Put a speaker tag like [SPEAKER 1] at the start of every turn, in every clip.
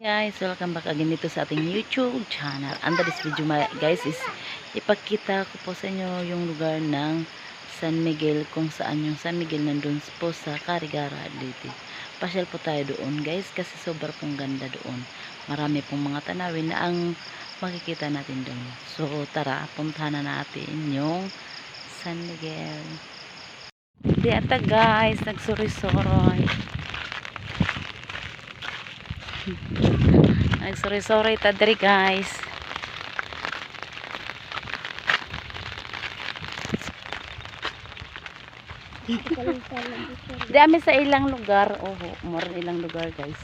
[SPEAKER 1] Guys, welcome back again dito sa ating YouTube channel. Under this video guys is ipakita ko po sa inyo yung lugar ng San Miguel kung saan yung San Miguel nandun po sa Carigara Leyte. Pasyal po tayo doon guys kasi sobra pong ganda doon. Marami pong mga tanawin na ang makikita natin doon. So tara, puntahan na natin yung San Miguel. Di ata guys, nagsuri-soroy. Nagsorry-sorry ta diri guys. Dami sa ilang lugar. Oh, more ilang lugar guys.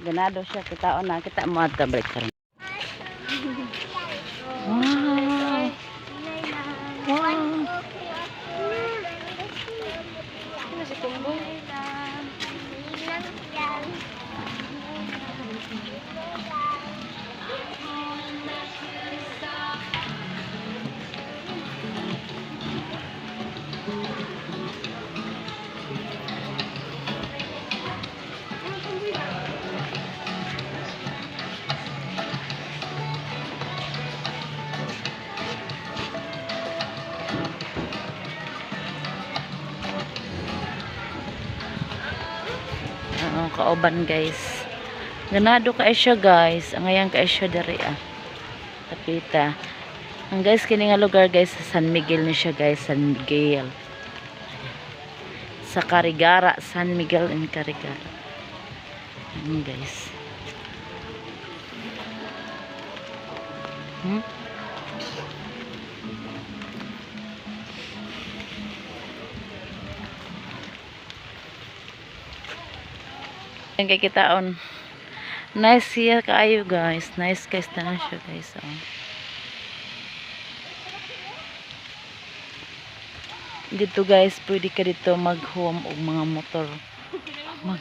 [SPEAKER 1] Ganado siya kita na kita mo at break Oo, kauban guys. Ganado ka siya guys. Ang ayan ka siya dari ah. Tapita. Ang guys kini nga lugar guys sa San Miguel ni siya guys, San Miguel. Sa Carigara, San Miguel in Carigara. Ayan guys. Hmm? Yan kay kitaon. Nice siya kaayo guys. Nice guys na siya guys. Oh. Dito guys, pwede ka dito mag-home og mga motor. Mag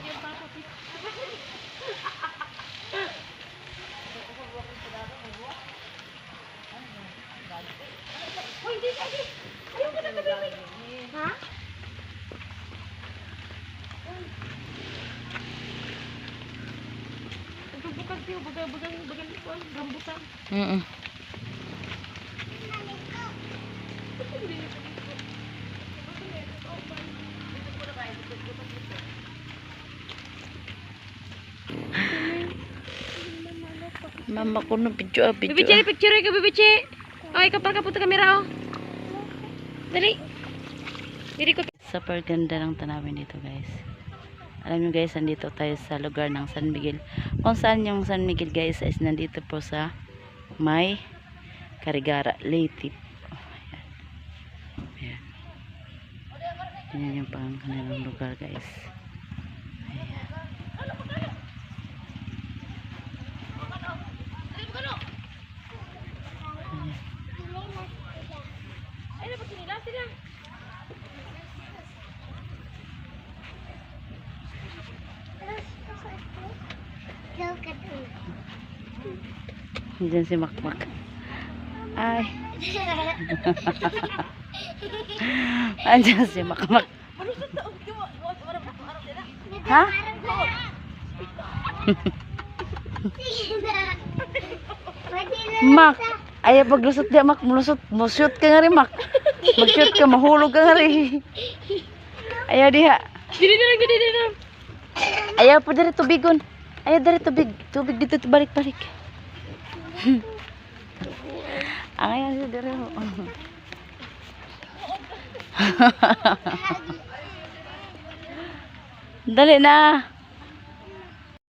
[SPEAKER 1] Mm. Mama ko ah, video.
[SPEAKER 2] Bibici,
[SPEAKER 1] ah.
[SPEAKER 2] picture ka, Bibici. Okay, kapal ka punta kamera, oh. Dali. Dili ko.
[SPEAKER 1] Super ganda ng tanawin dito guys. Alam nyo guys, nandito tayo sa lugar ng San Miguel. Kung saan yung San Miguel guys is nandito po sa may Carigara, Leyte. Ayan. Ayan. Yan yung pang kanilang lugar guys. Ayan.
[SPEAKER 2] Ay, dapat sinila sila.
[SPEAKER 1] Diyan si Makmak. Ay. Andiyan si Makmak. Ha? Mak. Ay, paglusot di Mak. Mulusot. Mushoot ka nga rin, Mak. Mag-shoot ka. Mahulog ka nga rin. Ayaw diha.
[SPEAKER 2] Dili na lang, dili na lang.
[SPEAKER 1] Ayaw po dari tubigon. Ayaw dari tubig. Tubig dito balik-balik. Ang ayaw siya dari ho. Dali na.